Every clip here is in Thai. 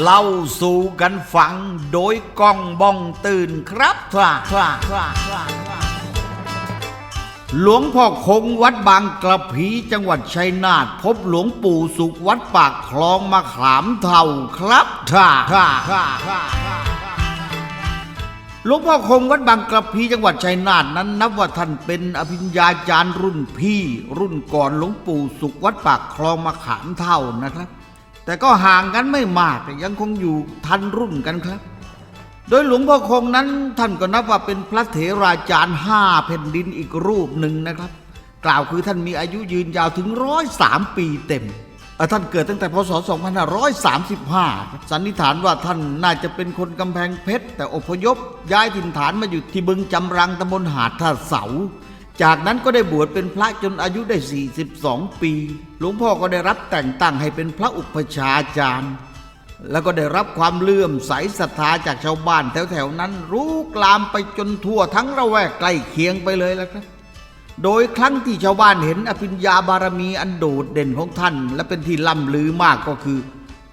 เล่าสู่กันฟังโดยก้องบ้องตื่นครับคราคราคราคราหลวงพ่อคงวัดบางกระพีจังหวัดชัยนาทพบหลวงปู่สุขวัดปากคลองมาขามเท่าครับท่าท่าท่าท่าท่าหลวงพ่อคงวัดบางกระพีจังหวัดชัยนาทนั้น นับว่าท่านเป็นอภิญญาจารย์รุ่นพี่ รุ่นก่อนหลวงปู่สุขวัดปากคลองมาขามเท่านะครับ แต่ก็ห่างกันไม่มากยังคงอยู่ทันรุ่นกันครับ โดยหลวงพ่อคงนั้นท่านก็นับว่าเป็นพระเถราจารย์ห้าแผ่นดินอีกรูปหนึ่งนะครับ กล่าวคือท่านมีอายุยืนยาวถึงร้อยสามปีเต็มท่านเกิดตั้งแต่พศ 2535ครับสันนิษฐานว่าท่านน่าจะเป็นคนกำแพงเพชร แต่อพยพย้ายถิ่นฐานมาอยู่ที่บึงจำรังตำบลหาดท่าเสา จากนั้นก็ได้บวชเป็นพระจนอายุได้ 42 ปี หลวงพ่อก็ได้รับแต่งตั้งให้เป็นพระอุปชาจารย์ แล้วก็ได้รับความเลื่อมใสศรัทธาจากชาวบ้านแถวๆนั้นรู้กลามไปจนทั่วทั้งระแวกใกล้เคียงไปเลยแล้วครับ โดยครั้งที่ชาวบ้านเห็นอภิญญาบารมีอันโดดเด่นของท่าน และเป็นที่ล่ำลือมากก็คือ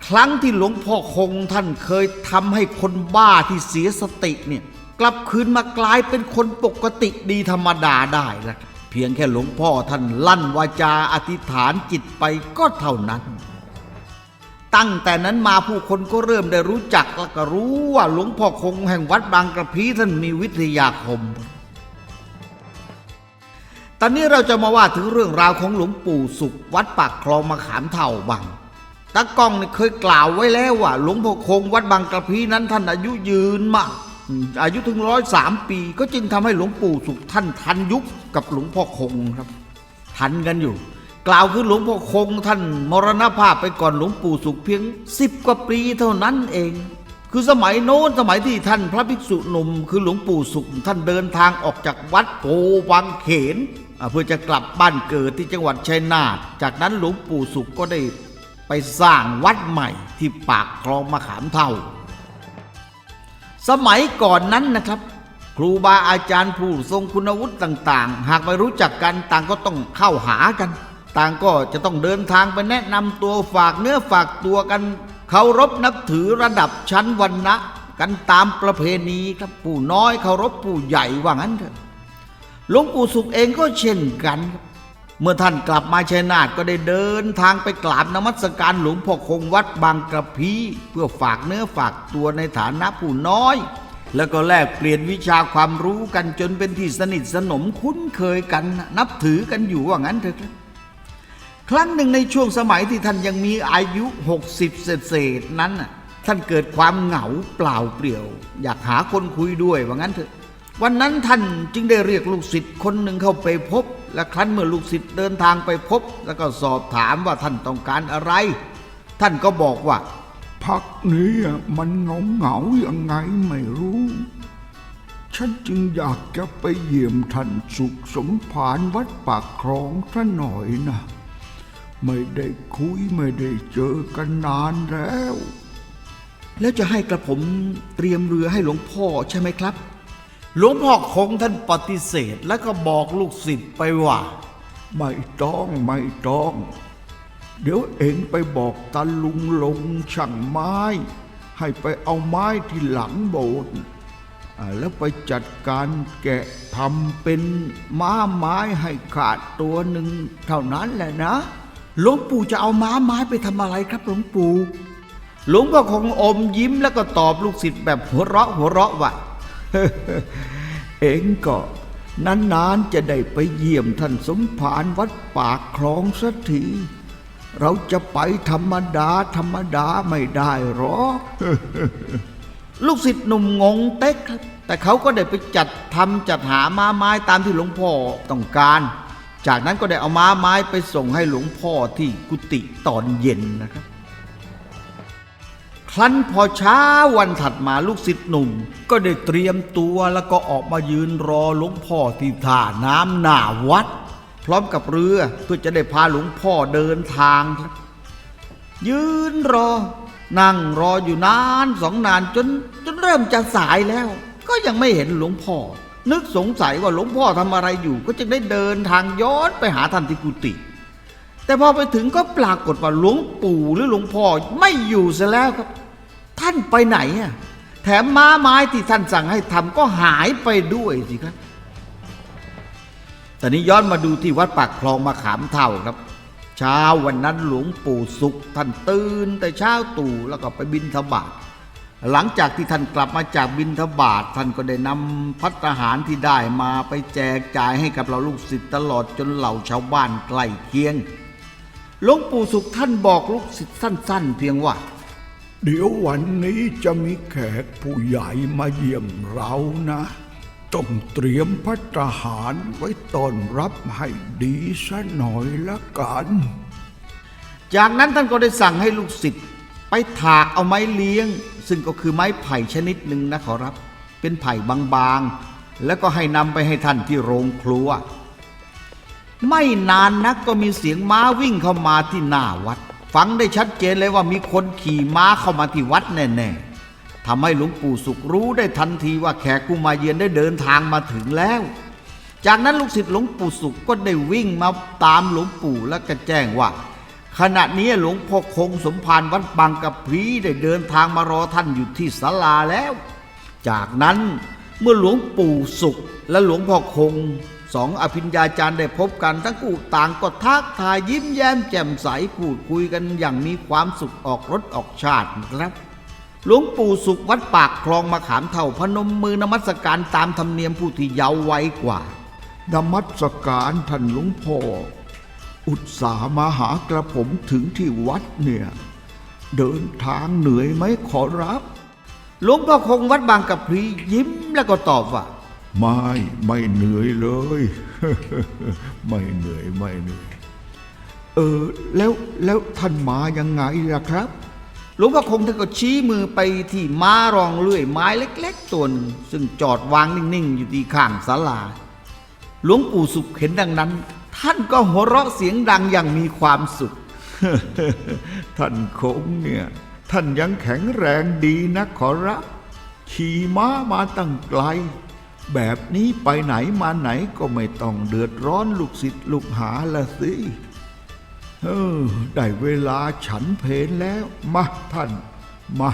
ครั้งที่หลวงพ่อคงท่านเคยทำให้คนบ้าที่เสียสติเนี่ย กลับคืนมากลายเป็นคนปกติดีธรรมดาได้ล้วครับเพียงแค่หลวงพ่อท่านลั่นวาจาอธิษฐานจิตไปก็เท่านั้น ตั้งแต่นั้นมาผู้คนก็เริ่มได้รู้จักและก็รู้ว่าหลวงพ่อคงแห่งวัดบางกระพีท่านมีวิทยาคม ตอนนี้เราจะมาว่าถึงเรื่องราวของหลวงปู่สุข วัดปากคลองมะขามเท่าบังตากล้องเคยกล่าวไว้แล้วว่าหลวงพ่อคงวัดบางกระพีนั้นท่านอายุยืนมาก อายุถึงร้อยสามปี ก็จึงทำให้หลวงปู่สุขท่านทันยุคกับหลวงพ่อคงครับทันกันอยู่ กล่าวคือหลวงพ่อคงท่านมรณภาพไปก่อนหลวงปู่สุขเพียงสิบกว่าปีเท่านั้นเอง คือสมัยโน้นสมัยที่ท่านพระภิกษุหนุ่มคือหลวงปู่สุขท่านเดินทางออกจากวัดโพวังเขนเพื่อจะกลับบ้านเกิดที่จังหวัดชัยนาทจากนั้นหลวงปู่สุขก็ได้ไปสร้างวัดใหม่ที่ปากคลองมะขามเท่า สมัยก่อนนั้นนะครับ ครูบาอาจารย์ผู้ทรงคุณวุฒิต่างๆ หากไม่รู้จักกันต่างก็ต้องเข้าหากัน ต่างก็จะต้องเดินทางไปแนะนำตัวฝากเนื้อฝากตัวกันเคารพนับถือระดับชั้นวรรณะกันตามประเพณีครับผู้น้อยเคารพผู้ใหญ่ว่างั้นเถอะหลวงปู่สุขเองก็เช่นกันครับ เมื่อท่านกลับมาชัยนาทก็ได้เดินทางไปกราบนมัสการหลวงพ่อคงวัดบางกระพีเพื่อฝากเนื้อฝากตัวในฐานะผู้น้อย แล้วก็แลกเปลี่ยนวิชาความรู้กันจนเป็นที่สนิทสนมคุ้นเคยกันนับถือกันอยู่ว่างั้นเถอะครับครั้งหนึ่งในช่วงสมัยที่ท่านยังมีอายุ 60 เศษนั้น ท่านเกิดความเหงาเปล่าเปลี่ยว อยากหาคนคุยด้วยว่างั้นเถอะ วันนั้นท่านจึงได้เรียกลูกศิษย์คนหนึ่งเข้าไปพบ และครั้นเมื่อลูกศิษย์เดินทางไปพบ แล้วก็สอบถามว่าท่านต้องการอะไร ท่านก็บอกว่า พักนี้มันเหงาเหงาๆยังไงไม่รู้ ฉันจึงอยากจะไปเยี่ยมท่านสุขสมภารวัดปากคลองซะหน่อยนะ ไม่ได้คุยไม่ได้เจอกันนานแล้ว แล้วจะให้กระผมเตรียมเรือให้หลวงพ่อใช่ไหมครับ หลวงพ่อคงท่านปฏิเสธแล้วก็บอกลูกศิษย์ไปว่า ไม่ต้องไม่ต้อง เดี๋ยวเองไปบอกตาลุงลงช่างไม้ ให้ไปเอาไม้ที่หลังโบสถ์แล้วไปจัดการแกะทำเป็นม้าไม้ให้ขาดตัวหนึ่งเท่านั้นแหละนะ หลวงปู่จะเอาม้าไม้ไปทำอะไรครับหลวงปู่หลวงพ่อคงอมยิ้มแล้วก็ตอบลูกศิษย์แบบหัวเราะหัวเราะว่า เองก็นานๆจะได้ไปเยี่ยมท่านสมภารวัดปากคลองสักทีเราจะไปธรรมดาธรรมดาไม่ได้หรอกลูกศิษย์หนุ่มงงเต๊กครับ แต่เขาก็ได้ไปจัดทำจัดหาม้าไม้ตามที่หลวงพ่อต้องการ จากนั้นก็ได้เอาม้าไม้ไปส่งให้หลวงพ่อที่กุฏิตอนเย็นนะครับ ครั้นพอเช้าวันถัดมาลูกศิษย์หนุ่ม ก็ได้เตรียมตัวแล้วก็ออกมายืนรอหลวงพ่อที่ท่าน้ำหน้าวัด พร้อมกับเรือเพื่อจะได้พาหลวงพ่อเดินทาง ยืนรอ นั่งรออยู่นานสองนานจนจนเริ่มจะสายแล้ว ก็ยังไม่เห็นหลวงพ่อ นึกสงสัยว่าหลวงพ่อทำอะไรอยู่ ก็จึงได้เดินทางย้อนไปหาท่านที่กุฏิ แต่พอไปถึงก็ปรากฏว่าหลวงปู่หรือหลวงพ่อไม่อยู่ซะแล้วครับ ท่านไปไหนอะแถมม้าไม้ที่ท่านสั่งให้ทำก็หายไปด้วยสิครับตอนนี้ย้อนมาดูที่วัดปากคลองมาขามเท่าครับ เช้าวันนั้นหลวงปู่สุข ท่านตื่นแต่เช้าตู่แล้วก็ไปบินทบาทหลังจากที่ท่านกลับมาจากบินทบาทท่านก็ได้นำพัตตาหารที่ได้มาไปแจกจ่ายให้กับเราลูกศิษย์ตลอดจนเหล่าชาวบ้านใกล้เคียง หลวงปู่สุขท่านบอกลูกศิษย์สั้น ๆ เพียงว่า เดี๋ยววันนี้จะมีแขกผู้ใหญ่มาเยี่ยมเรานะ ต้องเตรียมพัตตาหารไว้ต้อนรับให้ดีซะหน่อยละกัน จากนั้นท่านก็ได้สั่งให้ลูกศิษย์ไปถากเอาไม้เลี้ยง ซึ่งก็คือไม้ไผ่ชนิดหนึ่งนะขอรับ เป็นไผ่บางๆ แล้วก็ให้นำไปให้ท่านที่โรงครัว ไม่นานนักก็มีเสียงม้าวิ่งเข้ามาที่หน้าวัด ฟังได้ชัดเจนเลยว่ามีคนขี่ม้าเข้ามาที่วัดแน่ๆทำให้หลวงปู่สุขรู้ได้ทันทีว่าแขกผู้มาเยือนได้เดินทางมาถึงแล้ว จากนั้นลูกศิษย์หลวงปู่สุขก็ได้วิ่งมาตามหลวงปู่แล้วก็แจ้งว่า ขณะนี้หลวงพ่อคงสมภารวัดบางกะพรีได้เดินทางมารอท่านอยู่ที่ศาลาแล้ว จากนั้นเมื่อหลวงปู่สุขและหลวงพ่อคง สองอภิญญาจารย์ได้พบกันทั้งคู่ต่างก็ทักทายยิ้มแย้มแจ่มใสพูดคุยกันอย่างมีความสุขออกรถออกชาตินะครับ หลวงปู่สุขวัดปากคลองมาขามเท่าพนมมือนมัสการตามธรรมเนียมผู้ที่เยาว์วัยกว่า นมัสการท่านหลวงพ่อ อุตส่าห์มาหากระผมถึงที่วัดเนี่ย เดินทางเหนื่อยไหมขอรับ หลวงพ่อคงวัดบางกะพรียิ้มแล้วก็ตอบว่า ไม่ไม่เหนื่อยเลย ไม่เหนื่อยไม่เหนื่อย เออแล้วแล้วท่านมายังไงล่ะครับ หลวงพ่อคงท่านก็ชี้มือไปที่ม้ารองเลื่อยไม้เล็ก ๆตัวหนึงซึ่งจอดวางนิ่งๆ อยู่ที่ข้างศาลา หลวงปู่สุขเห็นดังนั้น ท่านก็หัวเราะเสียงดังอย่างมีความสุข ท่านคงเนี่ย ท่านยังแข็งแรงดีนะขอรับขี่ม้ามาตั้งไกล แบบนี้ไปไหนมาไหนก็ไม่ต้องเดือดร้อนลูกศิษย์ลูกหาละสิเออได้เวลาฉันเพลแล้ว มาท่าน มา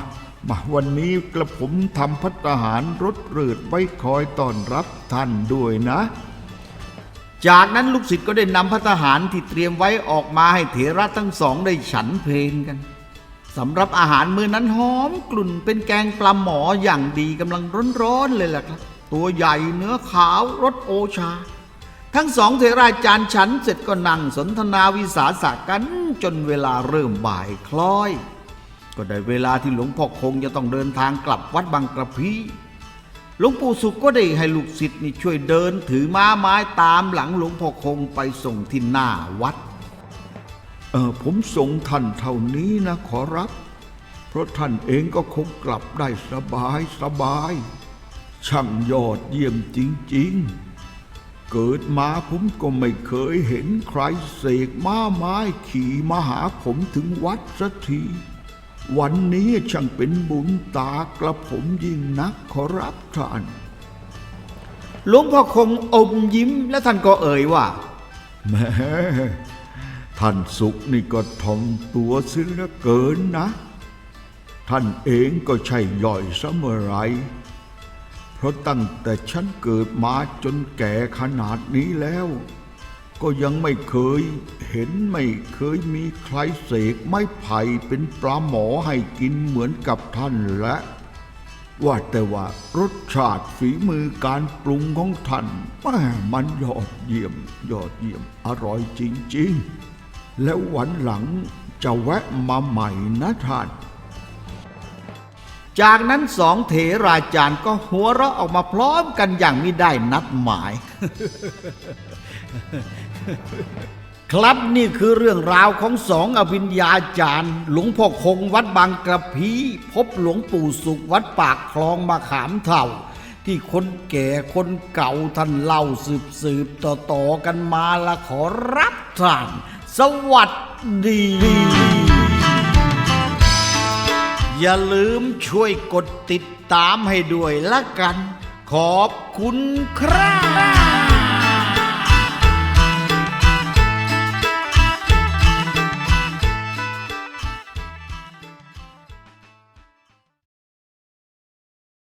มาวันนี้กระผมทำพัตตาหารรถเริดไว้คอยต้อนรับท่านด้วยนะ จากนั้นลูกศิษย์ก็ได้นำพัตตาหารที่เตรียมไว้ออกมาให้เถระทั้งสองได้ฉันเพลนกันสำหรับอาหารมื้อนั้นหอมกลุ่นเป็นแกงปลาหมออย่างดีกำลังร้อนๆเลยล่ะครับ ตัวใหญ่เนื้อขาวรสโอชา ทั้งสองเถราจารย์ฉันเสร็จก็นั่งสนทนาวิสาสะกันจนเวลาเริ่มบ่ายคล้อย ก็ได้เวลาที่หลวงพ่อคงจะต้องเดินทางกลับวัดบางกระพีหลวงปู่สุขก็ได้ให้ลูกศิษย์นี่ช่วยเดินถือม้าไม้ตามหลังหลวงพ่อคงไปส่งที่หน้าวัดเออผมส่งท่านเท่านี้นะขอรับ เพราะท่านเองก็คงกลับได้สบายสบาย ช่างยอดเยี่ยมจริงๆ เกิดมาผมก็ไม่เคยเห็นใครเสกม้าไม้ขี่มาหาผมถึงวัดสักที วันนี้ช่างเป็นบุญตากระผมยิ่งนักขอรับท่านหลวงพ่อคงอมยิ้มและท่านก็เอ่ยว่าแม่ท่านสุขนี่ก็ทองตัวเสิเหลือเกินนะ ท่านเองก็ใช่ย่อยเสมอไร ราะตั้งแต่ฉันเกิดมาจนแก่ขนาดนี้แล้ว ก็ยังไม่เคยเห็นไม่เคยมีใครเสกไม้ไผ่เป็นปลาหมอให้กินเหมือนกับท่านและ ว่าแต่ว่ารสชาติฝีมือการปรุงของท่านแม่มันยอดเยี่ยม ยอดเยี่ยมอร่อยจริง ๆ แล้ววันหลังจะแวะมาใหม่นะท่าน จากนั้นสองเถราจารย์ก็หัวเราะออกมาพร้อมกันอย่างไม่ได้นัดหมาย ครับนี่คือเรื่องราวของสองอภิญญาจารย์ หลวงพ่อคงวัดบางกระพีพบหลวงปู่สุขวัดปากคลองมาขามเท่า ที่คนแก่คนเก่าท่านเล่าสืบสืบต่อต่อๆกันมาละขอรับท่าน สวัสดี อย่าลืมช่วยกดติดตามให้ด้วยละกัน ขอบคุณครับ